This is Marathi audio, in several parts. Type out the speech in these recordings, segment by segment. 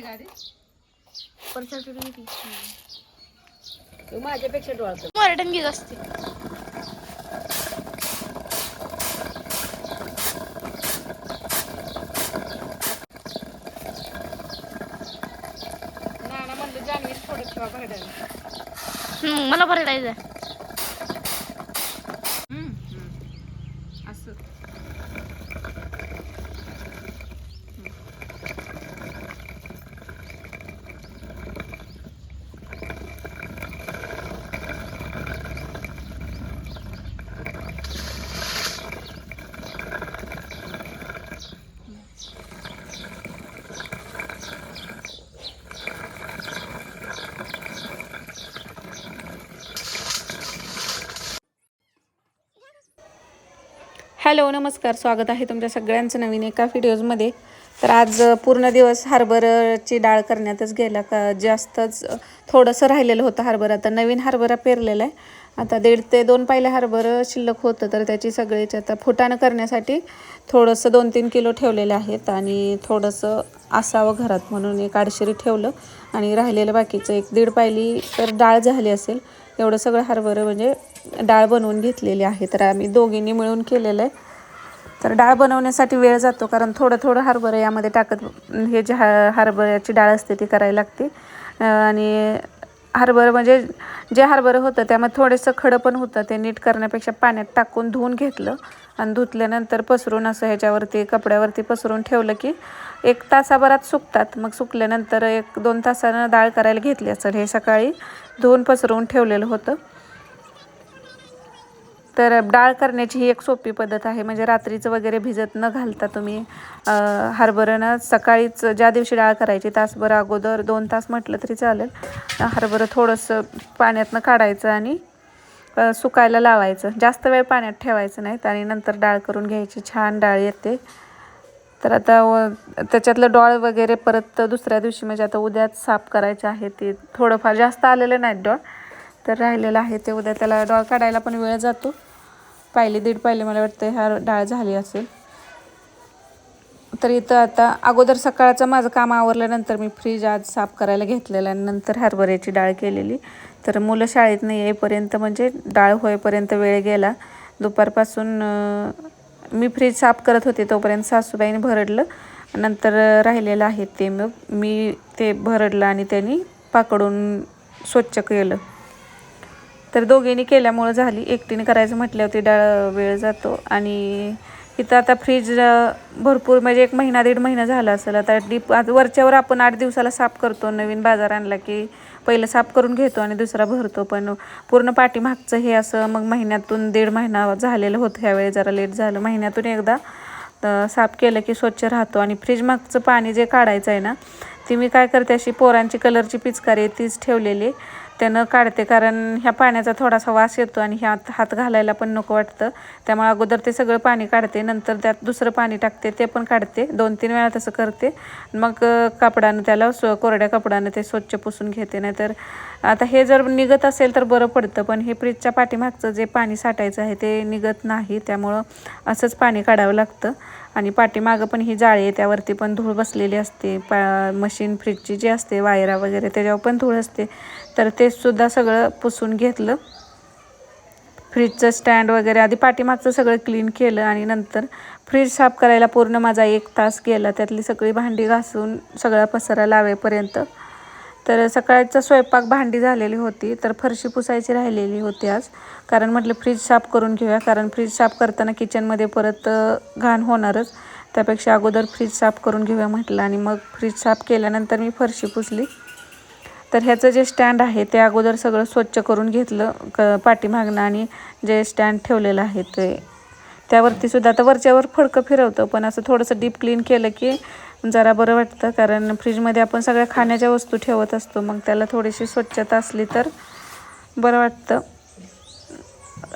घेतली गाडी. तू माझ्यापेक्षा डोळत मराठन घेत असते. नाना म्हणलं जान्हवी थोडं ठेवा भरडायला हम्म, मला भरडायचं असं. हॅलो नमस्कार. स्वागत आहे तुमच्या सगळ्यांचं नवीन एका व्हिडिओजमध्ये. तर आज पूर्ण दिवस हरभराची डाळ करण्यातच गेला. का जास्तच थोडंसं राहिलेलं होतं हरभरा तर नवीन हरभरा पेरलेला आहे. आता दीड ते दोन पाहिलं हरभरं शिल्लक होतं. तर त्याची सगळीच आता फुटाणं करण्यासाठी थोडंसं दोन तीन किलो ठेवलेले आहेत. आणि थोडंसं असावं घरात म्हणून एक आडशिरी ठेवलं. आणि राहिलेलं बाकीचं एक दीड पायली तर डाळ झाली असेल. एवढं सगळं हरभरं म्हणजे डाळ बनवून घेतलेली आहे. तर आम्ही दोघींनी मिळून केलेलं आहे. तर डाळ बनवण्यासाठी वेळ जातो कारण थोडं थोडं हरभरं यामध्ये टाकत हे जे हा हरभऱ्याची डाळ असते ती करायला लागते. आणि हरभरं म्हणजे जे हरभरं होतं त्यामध्ये थोडंसं खडं पण होतं ते नीट करण्यापेक्षा पाण्यात टाकून धुवून घेतलं आणि धुतल्यानंतर पसरून असं ह्याच्यावरती कपड्यावरती पसरून ठेवलं की एक तासाभरात सुकतात. मग सुकल्यानंतर एक दोन तासानं डाळ करायला घेतली असेल हे सकाळी धुवून पसरवून ठेवलेलं होतं. तर डाळ करण्याची ही एक सोपी पद्धत आहे. म्हणजे रात्रीचं वगैरे भिजत न घालता तुम्ही अं, हरभऱ्यानं सकाळीच ज्या दिवशी डाळ करायची तासभर अगोदर दोन तास म्हटलं तरी चालेल. हरभरं थोडंसं पाण्यातनं काढायचं आणि सुकायला लावायचं. जास्त वेळ पाण्यात ठेवायचं नाहीत आणि नंतर डाळ करून घ्यायची. छान डाळ येते. तर आता त्याच्यातलं डॉळ वगैरे परत दुसऱ्या दिवशी म्हणजे आता उद्याच साफ करायचे आहे ते थोडंफार जास्त आलेलं नाहीत डॉळ तर राहिलेलं आहे ते उद्या त्याला डॉळ काढायला पण वेळ जातो. पाहिली दीड पाहिली मला वाटतं ह्या डाळ झाली असेल. तर इथं आता अगोदर सकाळचं माझं काम आवरल्यानंतर मी फ्रीज आज साफ करायला घेतलेला आणि नंतर हरभऱ्याची डाळ केलेली. तर मुलं शाळेत नाही येईपर्यंत म्हणजे डाळ होईपर्यंत वेळ गेला. दुपारपासून मी फ्रीज साफ करत होते तोपर्यंत सासूबाईने भरडलं. नंतर राहिलेलं आहे ते मग मी ते भरडलं आणि त्यांनी पाकडून स्वच्छ केलं. तर दोघींनी केल्यामुळं झाली. एकटीने करायचं म्हटल्यावरती डाळ वेळ जातो. आणि इथं आता फ्रीज भरपूर म्हणजे एक महिना दीड महिना झाला असेल. आता डीप आता वरच्यावर आपण आठ दिवसाला साफ करतो. नवीन बाजार आणला की पहिलं साफ करून घेतो आणि दुसरा भरतो. पण पूर्ण पाठीमागचं हे असं मग महिन्यातून दीड महिना झालेलं होतं. ह्यावेळी जरा लेट झालं. महिन्यातून एकदा साफ केलं की स्वच्छ राहतो. आणि फ्रीज मागचं पाणी जे काढायचं आहे ना ती मी काय करते अशी पोरांची कलरची पिचकारी आहे तीच ठेवलेली त्यानं काढते कारण ह्या पाण्याचा थोडासा वास येतो आणि ह्यात हात घालायला पण नको वाटतं. त्यामुळे अगोदर ते सगळं पाणी काढते नंतर त्यात दुसरं पाणी टाकते ते पण काढते. दोन तीन वेळा तसं करते. मग कापडानं त्याला स्व कोरड्या कापडानं ते स्वच्छ पुसून घेते. नाहीतर आता हे जर निघत असेल तर बरं पडतं पण हे फ्रीजच्या पाठीमागचं जे पाणी साठायचं आहे ते निघत नाही. त्यामुळं असंच पाणी काढावं लागतं. आणि पाठीमागं पण ही जाळी आहे त्यावरती पण धूळ बसलेली असते. पा मशीन फ्रीजची जी असते वायरा वगैरे त्याच्यावर पण धूळ असते. तर ते सुद्धा सगळं पुसून घेतलं. फ्रीजचं स्टँड वगैरे आधी पाठीमागचं सगळं क्लीन केलं आणि नंतर फ्रीज साफ करायला पूर्ण माझा एक तास गेला. त्यातली सगळी भांडी घासून सगळा पसारा लावेपर्यंत तर सकाळचा स्वयंपाक भांडी झालेली होती तर फरशी पुसायची राहिलेली होती आज. कारण म्हटलं फ्रीज साफ करून घेऊया. कारण फ्रीज साफ करताना किचनमध्ये परत घाण होणारच. त्यापेक्षा अगोदर फ्रीज साफ करून घेऊया म्हटलं आणि मग फ्रीज साफ केल्यानंतर मी फरशी पुसली. तर ह्याचं जे स्टँड आहे ते अगोदर सगळं स्वच्छ करून घेतलं क पाठीमागणं आणि जे स्टँड ठेवलेलं आहे ते. त्यावरती सुद्धा आता वरच्यावर फडकं फिरवतं पण असं थोडंसं डीप क्लीन केलं की जरा बरं वाटतं कारण फ्रीजमध्ये आपण सगळ्या खाण्याच्या वस्तू ठेवत असतो. मग त्याला थोडीशी स्वच्छता असली तर बरं वाटतं.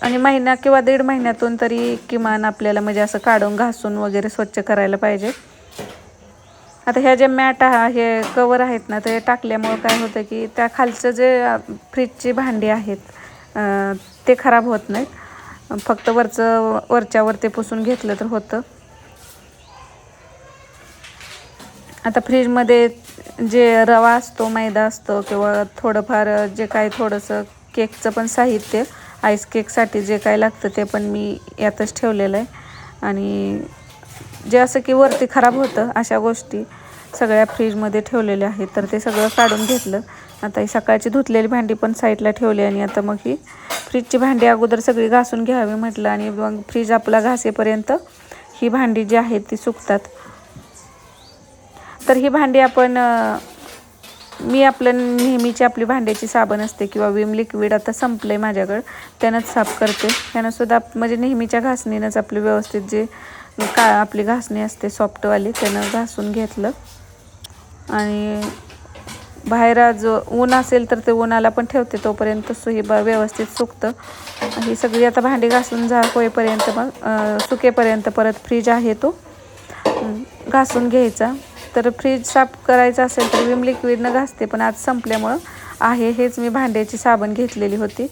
आणि महिना किंवा दीड महिन्यातून तरी किमान आपल्याला म्हणजे असं काढून घासून वगैरे स्वच्छ करायला पाहिजे. आता ह्या जे मॅट हे कवर आहेत ना ते टाकल्यामुळं काय होतं की त्या खालचं जे फ्रीजची भांडी आहेत ते खराब होत नाहीत. फक्त वरचं वरच्यावर ते पुसून घेतलं तर होतं. आता फ्रीजमध्ये जे रवा असतो मैदा असतो किंवा थोडंफार जे काय थोडंसं केकचं पण साहित्य आईस केकसाठी जे काय लागतं ते पण मी यातच ठेवलेलं आहे. आणि जे असं की वरती खराब होतं अशा गोष्टी सगळ्या फ्रीजमध्ये ठेवलेल्या आहेत. तर ते सगळं काढून घेतलं. आता ही सकाळची धुतलेली भांडी पण साईडला ठेवली आणि आता मग ही फ्रीजची भांडी अगोदर सगळी घासून घ्यावी म्हटलं आणि मग फ्रीज आपला घासेपर्यंत ही भांडी जी आहेत ती सुकतात. तर ही भांडी आपण मी आपलं नेहमीची आपली भांड्याची साबण असते किंवा विम लिक्विड आता संपलं आहे माझ्याकडं त्यानंच साफ करते. त्यानंसुद्धा आप- म्हणजे नेहमीच्या घासणीनंच आपली व्यवस्थित जे का आपली घासणी असते सॉफ्टवाली त्यानं घासून घेतलं. आणि बाहेर आज ऊन असेल तर ते उन्हाला पण ठेवते तोपर्यंत सुही ब व्यवस्थित सुकतं. ही सगळी आता भांडी घासून जा होईपर्यंत मग सुकेपर्यंत परत फ्रीज आहे तो. घासून घ्यायचा. तर फ्रीज साफ करायचं असेल तर विम लिक्विडनं घासते पण आज संपल्यामुळं आहे हेच मी भांड्याची साबण घेतलेली होती.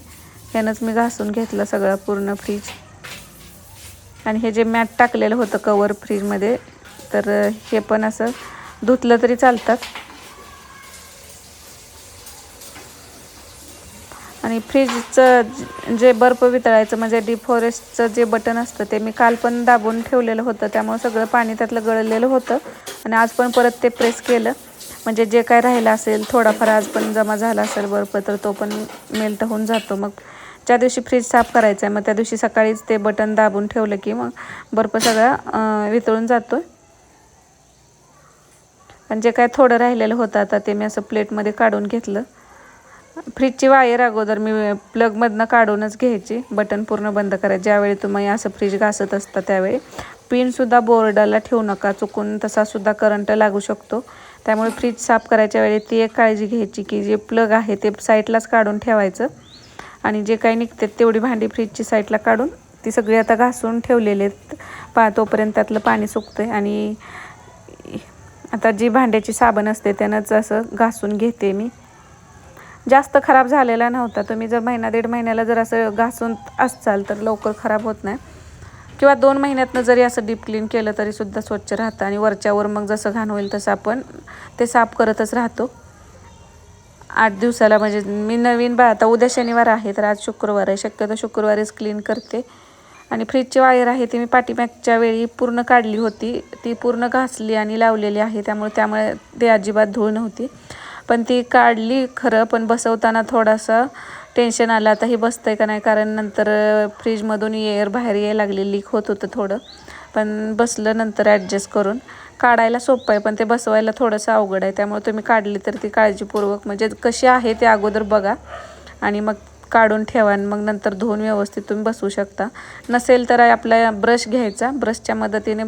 ह्यानंच मी घासून घेतलं सगळं पूर्ण फ्रीज. आणि हे जे मॅट टाकलेलं होतं कवर फ्रीजमध्ये तर हे पण असं धुतलं तरी चालतात. आणि फ्रीजचं जे बर्फ वितळायचं म्हणजे डिफॉरेस्टचं जे बटन असतं ते मी काल पण दाबून ठेवलेलं होतं. त्यामुळे सगळं पाणी त्यातलं गळलेलं होतं. आणि आज पण परत ते प्रेस केलं. म्हणजे जे काय राहिलं असेल थोडाफार आज पण जमा झाला असेल बर्फ तर तो पण मेल्ट होऊन जातो. मग ज्या दिवशी फ्रीज साफ करायचं आहे मग त्या दिवशी सकाळीच ते बटन दाबून ठेवलं की मग बर्फ सगळा वितळून जातो आणि जे काय थोडं राहिलेलं होतं आता ते मी असं प्लेटमध्ये काढून घेतलं. फ्रीजची वायर अगोदर मी प्लगमधनं काढूनच घ्यायची. बटन पूर्ण बंद करायचं. ज्यावेळी तुम्ही असं फ्रीज घासत असता त्यावेळी. पिनसुद्धा बोर्डाला ठेवू नका. चुकून तसासुद्धा करंट लागू शकतो. त्यामुळे फ्रीज साफ करायच्या वेळी ती एक काळजी घ्यायची की जे प्लग आहे ते साईडलाच काढून ठेवायचं. आणि जे काही निघते तेवढी भांडी फ्रीजची साईडला काढून ती सगळी आता घासून ठेवलेली आहेत. पा तोपर्यंत त्यातलं पाणी सुकतं आणि आता जी भांड्याची साबण असते त्यानंच असं घासून घेते मी. जास्त खराब झालेला नव्हता. तुम्ही जर महिना दीड महिन्याला जर असं घासून असाल तर लवकर खराब होत नाही. किंवा दोन महिन्यातनं जरी असं डीप क्लीन केलं तरी सुद्धा स्वच्छ राहतं आणि वरच्यावर मग जसं घाण होईल तसं आपण ते साफ करतच राहतो. आठ दिवसाला म्हणजे मी नवीन बा आता उद्या शनिवार आहे तर आज शुक्रवार आहे. शक्यतो शुक्रवारीच क्लीन करते. आणि फ्रीजची वायर आहे ती मी पाठीमागच्या वेळी पूर्ण काढली होती. ती पूर्ण घासली आणि लावलेली आहे त्यामुळे त्यामुळे ते अजिबात धूळ नव्हती. पण ती काढली खरं पण बसवताना थोडासा टेन्शन आलं आता बसतं आहे का नाही? कारण नंतर फ्रीजमधून एअर बाहेर यायला लागले लीक होत होतं थोडं. पण बसलं नंतर ॲडजस्ट करून. काढायला सोपं आहे पण ते बसवायला थोडंसं अवघड आहे. त्यामुळे तुम्ही काढली तर ती काळजीपूर्वक म्हणजे कशी आहे ते अगोदर बघा. आणि मग काढून ठेवा आणि मग नंतर धुवून व्यवस्थित तुम्ही बसवू शकता. नसेल तर आपला ब्रश घ्यायचा. ब्रशच्या मदतीने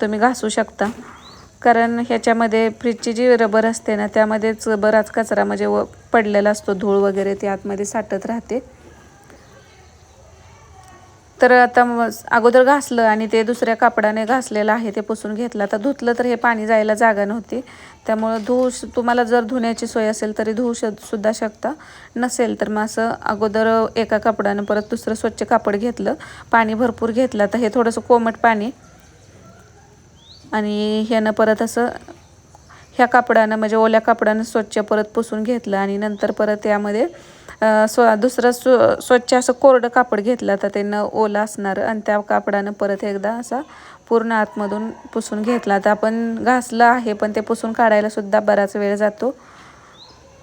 तुम्ही घासू शकता. कारण ह्याच्यामध्ये फ्रीजची जी रबर असते ना त्यामध्येच बराच कचरा म्हणजे व पडलेला असतो धूळ वगैरे ते आतमध्ये साठत राहते. तर आता अगोदर घासलं आणि ते दुसऱ्या कापडाने घासलेलं आहे ते पुसून घेतलं. आता धुतलं तर हे पाणी जायला जागा नव्हती. त्यामुळं धुऊ तुम्हाला जर धुण्याची सोय असेल तरी धुवू श सुद्धा शकता. नसेल तर मग असं अगोदर एका कापडानं परत दुसरं स्वच्छ कापड घेतलं पाणी भरपूर घेतलं. तर हे थोडंसं कोमट पाणी आणि ह्यानं परत असं ह्या कापडानं म्हणजे ओल्या कापडानं स्वच्छ परत पुसून घेतलं आणि नंतर परत यामध्ये स्व दुसरं स्व स्वच्छ असं कोरडं कापड घेतलं. तर त्यानं ओला ओलं असणारं आणि त्या कापडानं परत एकदा असा पूर्ण आतमधून पुसून घेतला. तर आपण घासलं आहे पण ते पुसून काढायला सुद्धा बराच वेळ जातो.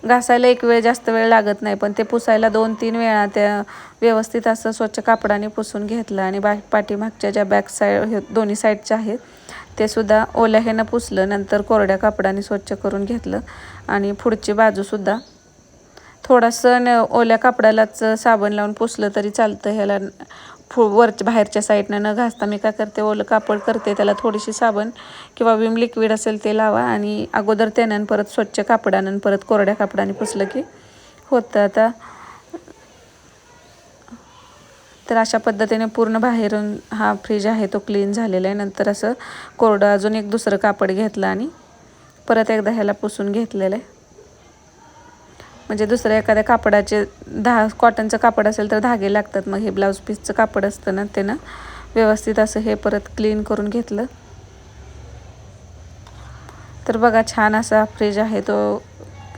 घासायला एक वेळ जास्त वेळ लागत नाही पण ते पुसायला दोन तीन वेळा त्या व्यवस्थित असं स्वच्छ कापडाने पुसून घेतलं. आणि बा पाठीमागच्या ज्या बॅक साईड दोन्ही साईडच्या आहेत ते सुद्धा ओल्या ह्यानं पुसलं नंतर कोरड्या कापडाने स्वच्छ करून घेतलं आणि पुढची बाजूसुद्धा थोडंसं न ओल्या कापडालाच साबण लावून पुसलं तरी चालतं ह्याला फु वरच्या बाहेरच्या साईडनं न घासता मी काय करते ओलं कापड करते त्याला थोडीशी साबण किंवा विम लिक्विड असेल ते लावा आणि अगोदर त्यानं परत स्वच्छ कापडानं परत कोरड्या कापडाने पुसलं की होतं. आता तर अशा पद्धतीने पूर्ण बाहेरून हा फ्रीज आहे तो क्लीन झालेला आहे. नंतर असं कोरडं अजून एक दुसरं कापड घेतलं आणि परत एकदा ह्याला पुसून घेतलेलं आहे. म्हणजे दुसऱ्या एखाद्या कापडाचे दहा कॉटनचं कापड असेल तर धागे लागतात. मग हे ब्लाऊज पीसचं कापड असतं ना ते ना व्यवस्थित असं हे परत क्लीन करून घेतलं. तर बघा छान असा फ्रीज आहे तो.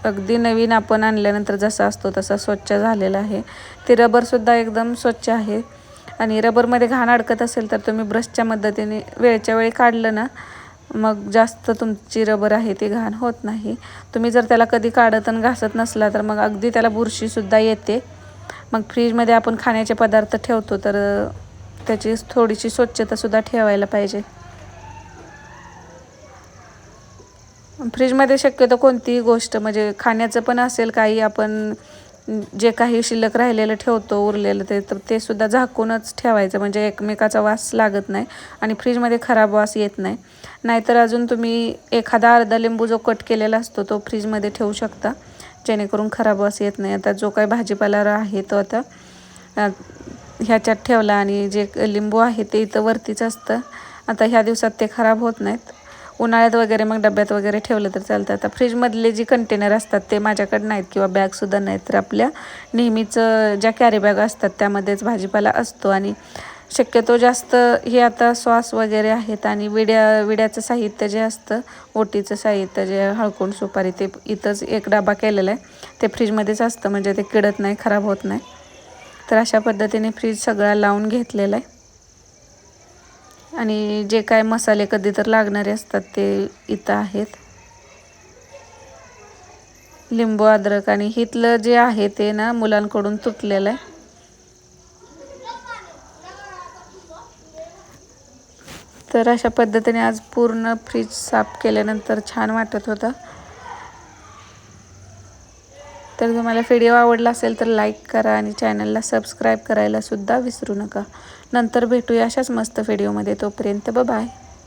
अगदी नवीन आपण आणल्यानंतर जसा असतो तसा स्वच्छ झालेला आहे. ते रबरसुद्धा एकदम स्वच्छ आहे. आणि रबरमध्ये घाण अडकत असेल तर तुम्ही ब्रशच्या मदतीने वेळच्या वेळी काढलं ना मग जास्त तुमची रबर आहे ती घाण होत नाही. तुम्ही जर त्याला कधी काढत आणि घासत नसला तर मग अगदी त्याला बुरशीसुद्धा येते. मग फ्रीजमध्ये आपण खाण्याचे पदार्थ ठेवतो तर त्याची थोडीशी स्वच्छतासुद्धा ठेवायला पाहिजे. फ्रीजमध्ये शक्यतो कोणतीही गोष्ट म्हणजे खाण्याचं पण असेल काही आपण जे काही शिल्लक राहिलेलं ठेवतो उरलेलं ते तर ते सुद्धा झाकूनच ठेवायचं. म्हणजे एकमेकाचा वास लागत नाही आणि फ्रीजमध्ये खराब वास येत नाही. नाहीतर अजून तुम्ही एखादा अर्धा लिंबू जो कट केलेला असतो तो फ्रीजमध्ये ठेवू शकता जेणेकरून खराब वास येत नाही. आता जो काही भाजीपाला आहे तो आता ह्याच्यात ठेवला आणि जे लिंबू आहे ते इथं वरतीच असतं. आता ह्या दिवसात ते खराब होत नाहीत. उन्हाळ्यात वगैरे मग डब्यात वगैरे ठेवलं तर चालतं. आता फ्रीजमधले जी कंटेनर असतात ते माझ्याकडे नाहीत किंवा बॅगसुद्धा नाहीत. तर आपल्या नेहमीचं ज्या कॅरी बॅग असतात त्यामध्येच भाजीपाला असतो. आणि शक्यतो जास्त हे आता सॉस वगैरे आहेत आणि विड्या विड्याचं साहित्य जे असतं ओटीचं साहित्य जे हळकुंड सुपारी ते इथंच एक डबा केलेला आहे. ते फ्रीजमध्येच असतं म्हणजे ते किडत नाही खराब होत नाही. तर अशा पद्धतीने फ्रीज सगळा लावून घेतलेला आहे. आणि जे काय मसाले कधी तर लागणारे असतात ते इथं आहेत. लिंबू अद्रक आणि हिथलं जे आहे ते ना मुलांकडून तुटलेलं आहे. तर अशा पद्धतीने आज पूर्ण फ्रीज साफ केल्यानंतर छान वाटत होतं. तर तुम्हाला व्हिडिओ आवडला असेल तर लाईक करा आणि चॅनलला सबस्क्राईब करायला सुद्धा विसरू नका. नंतर भेटूया अशाच मस्त व्हिडिओमध्ये तोपर्यंत बाय